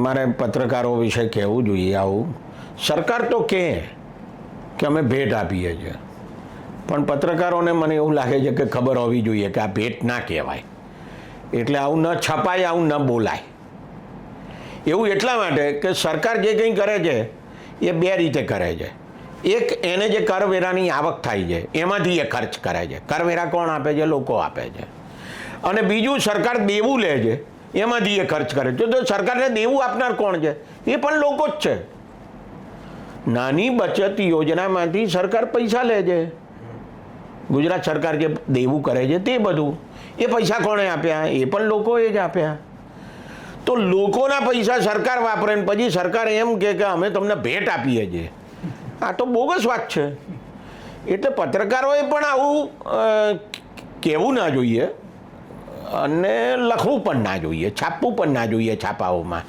મારે પત્રકારો વિશે કહેવું જોઈએ આવું. સરકાર તો કહે કે અમે ભેટ આપીએ છીએ. પણ પત્રકારોને મને એવું લાગે છે કે ખબર હોવી જોઈએ કે આ ભેટ ના કહેવાય. એટલે આવું ન છપાય, આવું ન બોલાય. એવું એટલા માટે કે સરકાર જે કંઈ કરે છે, એ બે રીતે કરે છે. એક, એને જે કરવેરાની આવક થાય છે, એમાંથી એ ખર્ચ કરે છે. કરવેરા કોણ આપે છે? લોકો આપે છે. અને બીજું, સરકાર દેવું લે છે એમાંથી એ ખર્ચ કરે. છે તો સરકારને દેવું આપનાર કોણ છે? એ પણ લોકો જ છે. નાની બચત યોજનામાંથી સરકાર પૈસા લે છે. ગુજરાત સરકાર જે દેવું કરે છે તે બધું. એ પૈસા કોણે આપ્યા? એ પણ લોકોએ જ આપ્યા. તો લોકોના પૈસા સરકાર વાપરે ને પછી સરકાર એમ કે અમે તમને ભેટ આપીએ છીએ. આ તો બોગસ વાત છે. એટલે પત્રકારોએ પણ આવું કહેવું ના જોઈએ. અને લખવું પણ ના જોઈએ છાપવું પણ ના જોઈએ છાપાઓમાં.